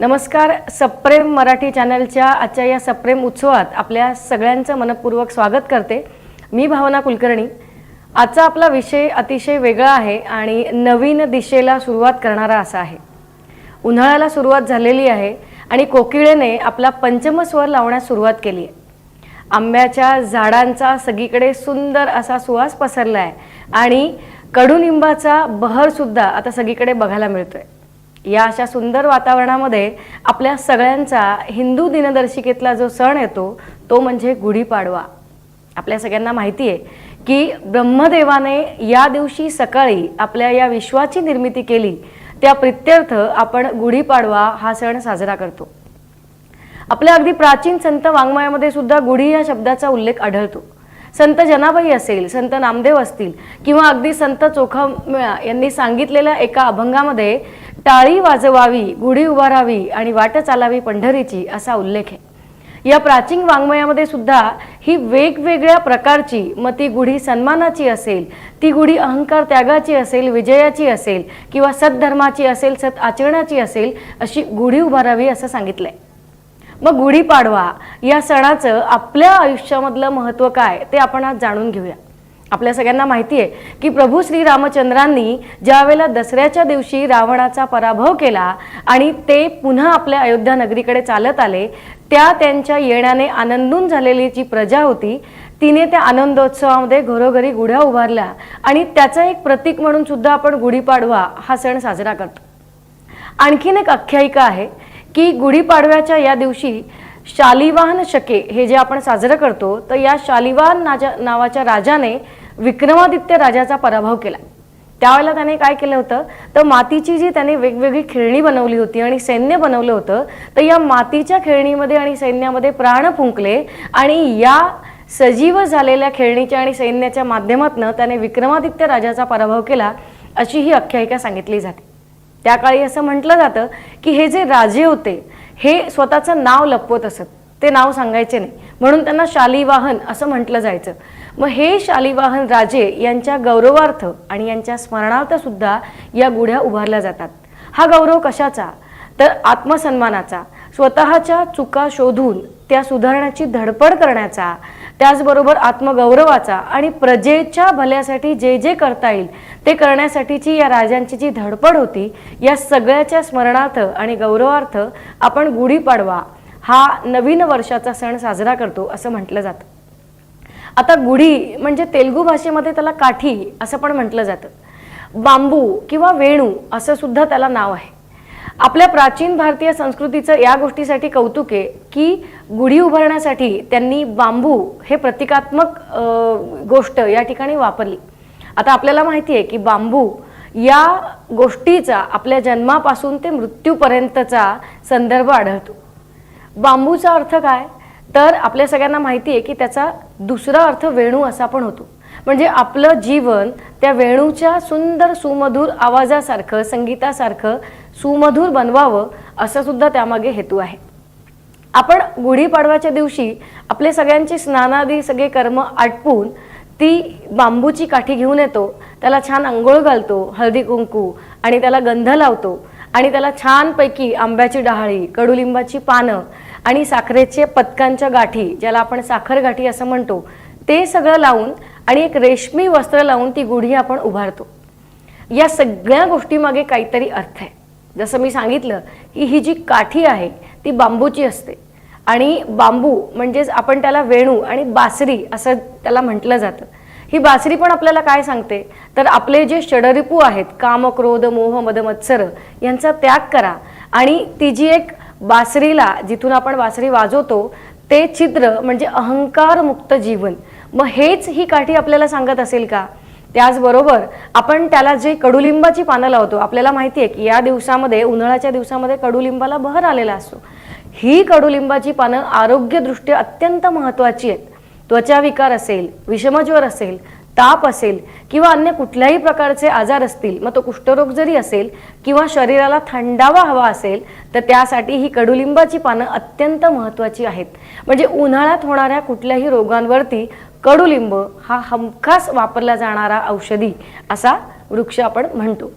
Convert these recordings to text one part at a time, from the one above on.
नमस्कार सप्रेम मराठी चॅनलच्या आजच्या या सप्रेम उत्सवात आपल्या सगळ्यांचं मनपूर्वक स्वागत करते मी भावना कुलकर्णी. आजचा आपला विषय अतिशय वेगळा आहे आणि नवीन दिशेला सुरुवात करणारा असा आहे. उन्हाळ्याला सुरुवात झालेली आहे आणि कोकिळेने आपला पंचमस्वर लावण्यास सुरुवात केली आहे. आंब्याच्या झाडांचा सगळीकडे सुंदर असा सुवास पसरला आहे आणि कडुनिंबाचा बहरसुद्धा आता सगळीकडे बघायला मिळतो आहे या अशा सुंदर वातावरणामध्ये आपल्या सगळ्यांचा हिंदू दिनदर्शिकेतला जो सण येतो तो म्हणजे गुढीपाडवा. आपल्या सगळ्यांना माहिती आहे की ब्रह्मदेवाने या दिवशी सकाळी आपल्या या विश्वाची निर्मिती केली त्या प्रित्यर्थ आपण गुढीपाडवा हा सण साजरा करतो. आपल्या अगदी प्राचीन संत वाङ्मयामध्ये सुद्धा गुढी या शब्दाचा उल्लेख आढळतो. संत जनाबाई असेल संत नामदेव असतील किंवा अगदी संत चोखा यांनी सांगितलेल्या एका अभंगामध्ये टाळी वाजवावी गुढी उभारावी आणि वाट चालावी पंढरीची असा उल्लेख आहे. या प्राचीन वाङ्मयामध्ये सुद्धा ही वेगवेगळ्या प्रकारची मग ती गुढी सन्मानाची असेल ती गुढी अहंकार त्यागाची असेल विजयाची असेल किंवा सद्धर्माची असेल सत आचरणाची असेल अशी गुढी उभारावी असं सांगितलंय. मग गुढीपाडवा या सणाचं आपल्या आयुष्यामधलं महत्त्व काय ते आपण आज जाणून घेऊया. आपल्या सगळ्यांना माहिती आहे की प्रभू श्री रामचंद्रांनी ज्या वेळेला दसऱ्याच्या दिवशी रावणाचा पराभव केला आणि ते पुन्हा आपल्या अयोध्या नगरीकडे चालत आले त्या त्यांच्या येण्याने आनंदून झालेली जी प्रजा होती तिने त्या आनंदोत्सवामध्ये घरोघरी गुढ्या उभारल्या आणि त्याचं एक प्रतीक म्हणून सुद्धा आपण गुढीपाडवा हा सण साजरा करतो. आणखीन एक आख्यायिका आहे की गुढीपाडव्याच्या या दिवशी शालिवाहन शके हे जे आपण साजरं करतो तर या शालिवाहन नाजा नावाच्या राजाने विक्रमादित्य राजाचा पराभव केला. त्यावेळेला त्याने काय केलं होतं? तर मातीची जी त्याने वेगवेगळी खेळणी बनवली होती आणि सैन्य बनवलं होतं तर या मातीच्या खेळणीमध्ये आणि सैन्यामध्ये प्राण फुंकले आणि या सजीव झालेल्या खेळणीच्या आणि सैन्याच्या माध्यमातून त्याने विक्रमादित्य राजाचा पराभव केला अशी ही आख्यायिका सांगितली जाते. त्या काळी असं म्हटलं जातं की हे जे राजे होते हे स्वतःचं नाव लपवत असत. ते नाव सांगायचे नाही. म्हणून त्यांना शालिवाहन असं म्हटलं जायचं. मग हे शालिवाहन राजे यांच्या गौरवार्थ आणि यांच्या स्मरणार्थ सुद्धा या गुढ्या उभारल्या जातात. हा गौरव कशाचा? तर आत्मसन्मानाचा. स्वतःच्या चुका शोधून त्या सुधारण्याची धडपड करण्याचा त्याचबरोबर आत्मगौरवाचा आणि प्रजेच्या भल्यासाठी जे जे करता येईल ते करण्यासाठीची या राजांची जी धडपड होती या सगळ्याच्या स्मरणार्थ आणि गौरवार्थ आपण गुढीपाडवा हा नवीन वर्षाचा सण साजरा करतो असं म्हटलं जातं. आता गुढी म्हणजे तेलुगू भाषेमध्ये त्याला काठी असं पण म्हटलं जातं. बांबू किंवा वेणू असं सुद्धा त्याला नाव आहे. आपल्या प्राचीन भारतीय संस्कृतीचं या गोष्टीसाठी कौतुक आहे की गुढी उभारण्यासाठी त्यांनी बांबू हे प्रतिकात्मक गोष्ट या ठिकाणी वापरली. आता आपल्याला माहिती आहे की बांबू या गोष्टीचा आपल्या जन्मापासून ते मृत्यूपर्यंतचा संदर्भ आढळतो. बांबूचा अर्थ काय? तर आपल्या सगळ्यांना माहिती आहे की त्याचा दुसरा अर्थ वेणू असा पण होतो. म्हणजे आपलं जीवन त्या वेणूच्या सुंदर सुमधूर आवाजासारखं संगीतासारखं सुमधूर बनवावं असं सुद्धा त्यामागे हेतू आहे. आपण गुढीपाडव्याच्या दिवशी आपले सगळ्यांची स्नानादी सगळे कर्म आटपून ती बांबूची काठी घेऊन येतो. त्याला छान आंघोळ घालतो हळदी कुंकू आणि त्याला गंध लावतो. आणि त्याला छानपैकी आंब्याची डहाळी कडुलिंबाची पानं आणि साखरेचे पत्कांच्या गाठी ज्याला आपण साखर गाठी असं म्हणतो ते सगळं लावून आणि एक रेशमी वस्त्र लावून ती गुढी आपण उभारतो. या सगळ्या गोष्टीमागे काहीतरी अर्थ आहे. जसं मी सांगितलं की ही जी काठी आहे ती बांबूची असते. आणि बांबू म्हणजेच आपण त्याला वेणू आणि बासरी असं त्याला म्हटलं जातं. ही बासरी पण आपल्याला काय सांगते? तर आपले जे षडरिपू आहेत काम क्रोध मोह मदमत्सर यांचा त्याग करा. आणि ती जी एक बासरीला जिथून आपण बासरी वाजवतो ते छिद्र म्हणजे अहंकार मुक्त जीवन. मग हेच ही काठी आपल्याला सांगत असेल का? त्याचबरोबर आपण त्याला जे कडुलिंबाची पानं लावतो आपल्याला माहिती आहे की या दिवसामध्ये उन्हाळ्याच्या दिवसामध्ये कडुलिंबाला बहर आलेला असतो. ही कडुलिंबाची पानं आरोग्यदृष्ट्या अत्यंत महत्त्वाची आहेत. त्वचा विकार असेल विषमज्वर असेल ताप असेल किंवा अन्य कुठल्याही प्रकारचे आजार असतील मग तो कुष्ठरोग जरी असेल किंवा शरीराला थंडावा हवा असेल तर त्यासाठी ही कडुलिंबाची पानं अत्यंत महत्त्वाची आहेत. म्हणजे उन्हाळ्यात होणाऱ्या कुठल्याही रोगांवरती कडुलिंब हा हमखास वापरला जाणारा औषधी असा वृक्ष आपण म्हणतो.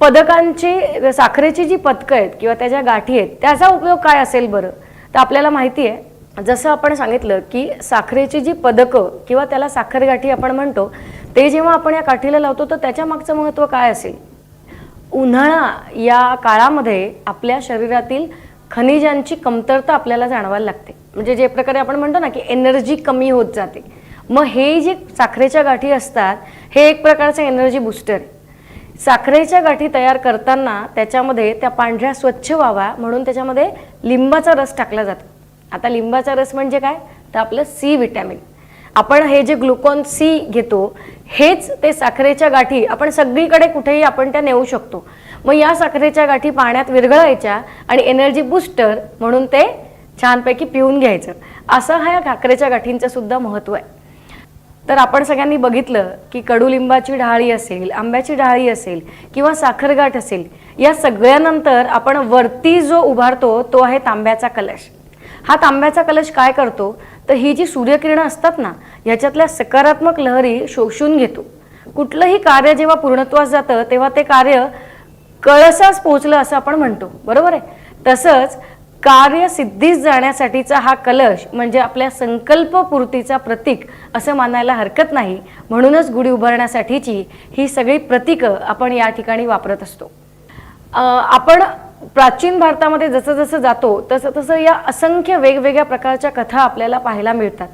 पदकांची साखरेची जी पदकं आहेत किंवा त्या ज्या गाठी आहेत त्याचा उपयोग काय असेल बरं? तर आपल्याला माहिती आहे जसं आपण सांगितलं की साखरेची जी पदकं किंवा त्याला साखर गाठी आपण म्हणतो ते जेव्हा आपण या काठीला लावतो तर त्याच्या मागचं महत्त्व काय असेल? उन्हाळा या काळामध्ये आपल्या शरीरातील खनिजांची कमतरता आपल्याला जाणवायला लागते. म्हणजे जे प्रकारे आपण म्हणतो ना की एनर्जी कमी होत जाते. मग हे जे साखरेच्या गाठी असतात हे एक प्रकारचं एनर्जी बुस्टर आहे. साखरेच्या गाठी तयार करताना त्याच्यामध्ये त्या पांढऱ्या स्वच्छ व्हाव्या म्हणून त्याच्यामध्ये लिंबाचा रस टाकला जातो. आता लिंबाचा रस म्हणजे काय? तर आपलं सी विटॅमिन आपण हे जे ग्लुकॉन सी घेतो हेच ते साखरेच्या गाठी आपण सगळीकडे कुठेही आपण त्या नेऊ शकतो. मग या साखरेच्या गाठी पाण्यात विरघळायच्या आणि एनर्जी बूस्टर म्हणून ते छानपैकी पिऊन घ्यायचं. असं ह्या साखरेच्या गाठींचं सुद्धा महत्त्व आहे. तर आपण सगळ्यांनी बघितलं की कडुलिंबाची ढाळी असेल आंब्याची ढाळी असेल किंवा साखरगाठ असेल या सगळ्यानंतर आपण वरती जो उभारतो तो आहे तांब्याचा कलश. हा तांब्याचा कलश काय करतो? तर ही जी सूर्यकिरणं असतात ना ह्याच्यातल्या सकारात्मक लहरी शोषून घेतो. कुठलंही कार्य जेव्हा पूर्णत्वास जातं तेव्हा ते कार्य कळसास पोचलं असं आपण म्हणतो. बरोबर आहे? तसंच कार्य सिद्धीस जाण्यासाठीचा हा कलश म्हणजे आपल्या संकल्पपूर्तीचा प्रतीक असं मानायला हरकत नाही. म्हणूनच गुढी उभारण्यासाठीची ही सगळी प्रतीकं आपण या ठिकाणी वापरत असतो. आपण प्राचीन भारतामध्ये जसं जसं जातो तसं तसं या असंख्य वेगवेगळ्या प्रकारच्या कथा आपल्याला पाहायला मिळतात.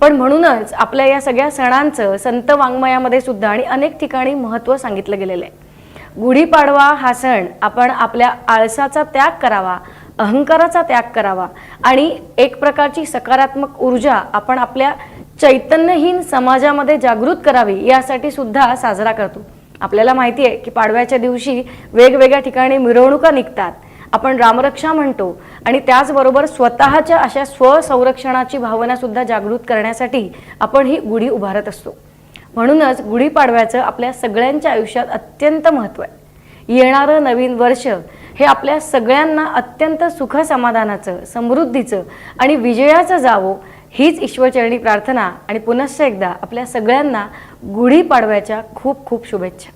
पण म्हणूनच आपल्या या सगळ्या सणांचं संत वाङ्मयामध्ये सुद्धा आणि अनेक ठिकाणी महत्त्व सांगितलं गेलेलं आहे. गुढीपाडवा हा सण आपण आपल्या आळसाचा त्याग करावा अहंकाराचा त्याग करावा आणि एक प्रकारची सकारात्मक ऊर्जा आपण आपल्या चैतन्यहीन समाजामध्ये जागृत करावी यासाठी सुद्धा साजरा करतो. आपल्याला माहिती आहे की पाडव्याच्या दिवशी वेगवेगळ्या ठिकाणी मिरवणुका निघतात. आपण रामरक्षा म्हणतो आणि त्याचबरोबर स्वतःच्या अशा स्वसंरक्षणाची भावना सुद्धा जागृत करण्यासाठी आपण ही गुढी उभारत असतो. म्हणूनच गुढीपाडव्याचं आपल्या सगळ्यांच्या आयुष्यात अत्यंत महत्त्व आहे. येणारं नवीन वर्ष हे आपल्या सगळ्यांना अत्यंत सुख समाधानाचं समृद्धीचं आणि विजयाचं जावो हीच ईश्वरचरणी प्रार्थना आणि पुनश्च एकदा आपल्या सगळ्यांना गुढीपाडव्याच्या खूप खूप शुभेच्छा.